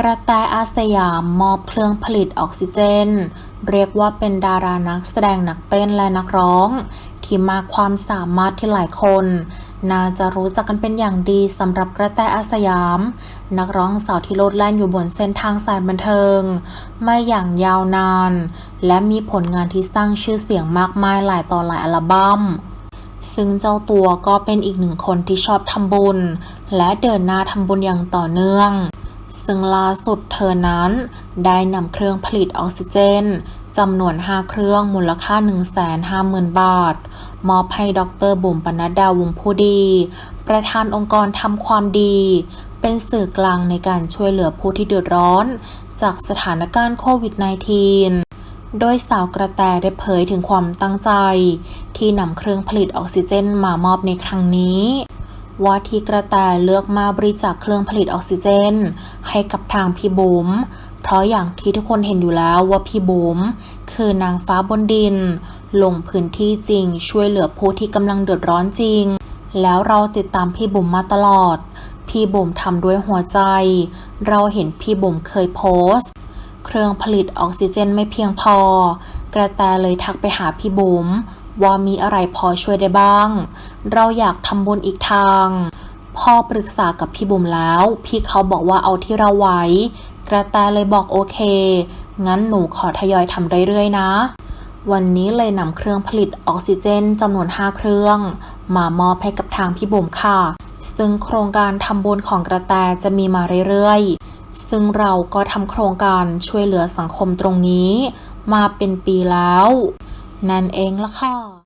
กระแตอาสยามมอบเครื่องผลิตออกซิเจน เรียกว่าเป็นดารานักแสดงนักเต้นและนักร้อง ที่มากความสามารถที่หลายคน น่าจะรู้จักกันเป็นอย่างดีสำหรับกระแตอาสยาม นักร้องสาวที่โลดแล่นอยู่บนเส้นทางสายบันเทิง ไม่อย่างยาวนาน และมีผลงานที่สร้างชื่อเสียงมากมายหลายต่อหลายอัลบั้มซึ่งเจ้าตัวก็เป็นอีกหนึ่งคนที่ชอบทำบุญ และเดินหน้าทำบุญอย่างต่อเนื่อง ซึ่งล่าสุดเธอนั้นได้นำเครื่องผลิตออกซิเจนจำนวน 5 เครื่องมูลค่า 150,000 บาท มอบให้ดรบุ๋มปนัดดาวงผู้ดี ประธานองค์กรทำความดี เป็นสื่อกลางในการช่วยเหลือผู้ที่เดือดร้อน จากสถานการณ์โควิด -19 โดยสาวกระแตได้เผยถึงความตั้งใจ ที่นำเครื่องผลิตออกซิเจนมามอบในครั้งนี้ ว่าที่กระแตเลือกมาบริจาคเครื่องผลิตออกซิเจน ให้กับทางพี่บุ๋มเพราะอย่างที่ทุกคนเห็นอยู่แล้วว่าพี่บุ๋มคือนางฟ้าบนดิน ลงพื้นที่จริงช่วยเหลือผู้ที่กำลังเดือดร้อนจริง แล้วเราติดตามพี่บุ๋มมาตลอด พี่บุ๋มทำด้วยหัวใจ เราเห็นพี่บุ๋มเคยโพสต์ เครื่องผลิตออกซิเจนไม่เพียงพอ กระแตเลยทักไปหาพี่บุ๋ม ว่ามีอะไรพอช่วยได้บ้าง เราอยากทำบุญอีกทาง พอปรึกษากับพี่บุ๋มแล้ว พี่เขาบอกว่าเอาที่เราไหวกระแตเลยบอกโอเค งั้นหนูขอทยอยทำเรื่อยๆนะ วันนี้เลยนำเครื่องผลิตออกซิเจนจำนวน 5 เครื่อง มามอบให้กับทางพี่บุ๋มค่ะ ซึ่งโครงการทำบุญของกระแตจะมีมาเรื่อยๆซึ่งเราก็ทำโครงการช่วยเหลือสังคมตรงนี้ มาเป็นปีแล้ว นั่นเองละค่ะ